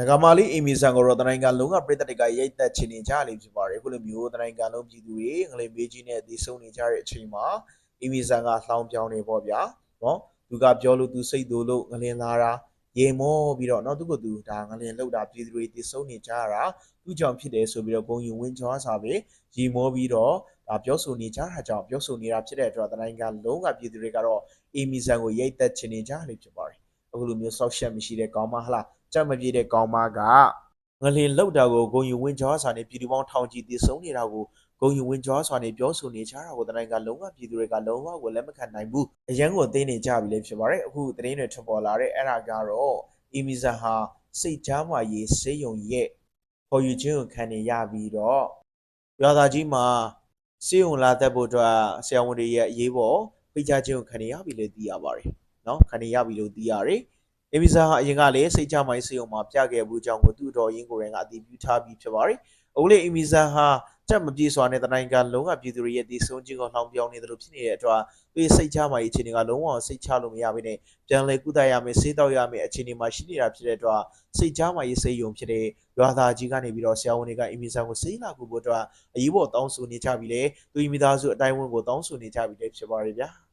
နဂါမာလေးအီမီဆန်ကိုတော့တနိုင်ငံလုံးကပြည်သက်တွေကရိတ်သက်ချင်နေကြလိမ့်ဖြစ်ပါတယ်အခုလိုမျိုးတနိုင်ငံလုံးပြည်သူတွေငလေးမေးကြီးနဲ့တည်ဆုံနေကြတဲ့အချိန်မှာအီမီဆန်ကလှောင်ပြောင်းနေပေါ့ဗျာနော်သူကပြောလို့သူစိတ်တူလို့ငလင်လာတာရေမောပြီးတော့နော်သူကသူဒါငလင်လောက်တာပြည်သူတွေတည်ဆုံနေကြရတာသူကြောင့်ဖြစ်တယ်ဆိုပြီးတော့ဂုံယူဝင်းချောစာပဲရေမောပြီးတော့ဒါပြောဆိုနေကြတာကြောင့်ပြောဆိုနေတာဖြစ်တဲ့အတွက်တနိုင်ငံလုံးကပြည်သူတွေကတော့အီမီဆန်ကိုရိတ်သက်ချင်နေကြလိမ့်ဖြစ်ပါတယ်အခုလိုမျိုးဆောက်ရှက်မရှိတဲ့ကောင်းမဟလား ကြက်မပြေတဲ့ကောင်မကငလင်လောက်တာကိုဂုံယူဝင်းကြောစာနဲ့ပြည်သူပေါင်းထောင်ချီတည်ဆုံနေတာကိုဂုံယူဝင်းကြောစာနဲ့ပြောဆိုနေကြတာကိုတနိုင်ကလုံးဝပြည်သူတွေကလုံးဝကိုလက်မခံနိုင်ဘူးအရန်ကိုသိနေကြပြီလေဖြစ်ပါတယ်အခုသတင်းတွေထွက်ပေါ်လာတဲ့အဲ့ဒါကတော့အီမီဇာဟာစိတ်ချမ်းမာရေးစေယုံရဲ့ပေါ်ယူခြင်းကိုခံနေရပြီးတော့ရွာသားကြီးမှာစေယုံလာတက်ဖို့အတွက်ဆရာဝန်တွေရဲ့အရေးပေါ်ဖိတ်ကြားခြင်းကိုခံနေရပြီလို့သိရပါတယ်နော်ခံနေရပြီလို့သိရတယ် အမီဇာဟာအရင်ကလည်းစိတ်ကြမိုင်းစေုံမှာပြခဲ့ဘူးကြောင်းကိုသူ့တော်ရင်းကိုယ်တိုင်ကအတည်ပြုထားပြီးဖြစ်ပါတယ်။အခုလေအမီဇာဟာကြက်မပြေစွာနဲ့တနိုင်ကလုံးဝပြည်သူတွေရဲ့တည်ဆုံခြင်းကိုလှောင်ပြောင်းနေတယ်လို့ဖြစ်နေတဲ့အတွက်သူရဲ့စိတ်ချမိုင်းအခြေအနေကလုံးဝစိတ်ချလို့မရဘဲနဲ့ပြန်လဲကုသရမယ်ဆေးတောက်ရမယ်အခြေအနေမှာရှိနေတာဖြစ်တဲ့အတွက်စိတ်ချမိုင်းစေယုံဖြစ်တဲ့ရွာသားကြီးကနေပြီးတော့ဆရာဝန်တွေကအမီဇာကိုဆေးလာကူဖို့အတွက်အရေးပေါ်တောင်းဆိုနေကြပြီလေသူမိသားစုအတိုင်းဝန်ကိုတောင်းဆိုနေကြပြီလေဖြစ်ပါတယ်ဗျာ။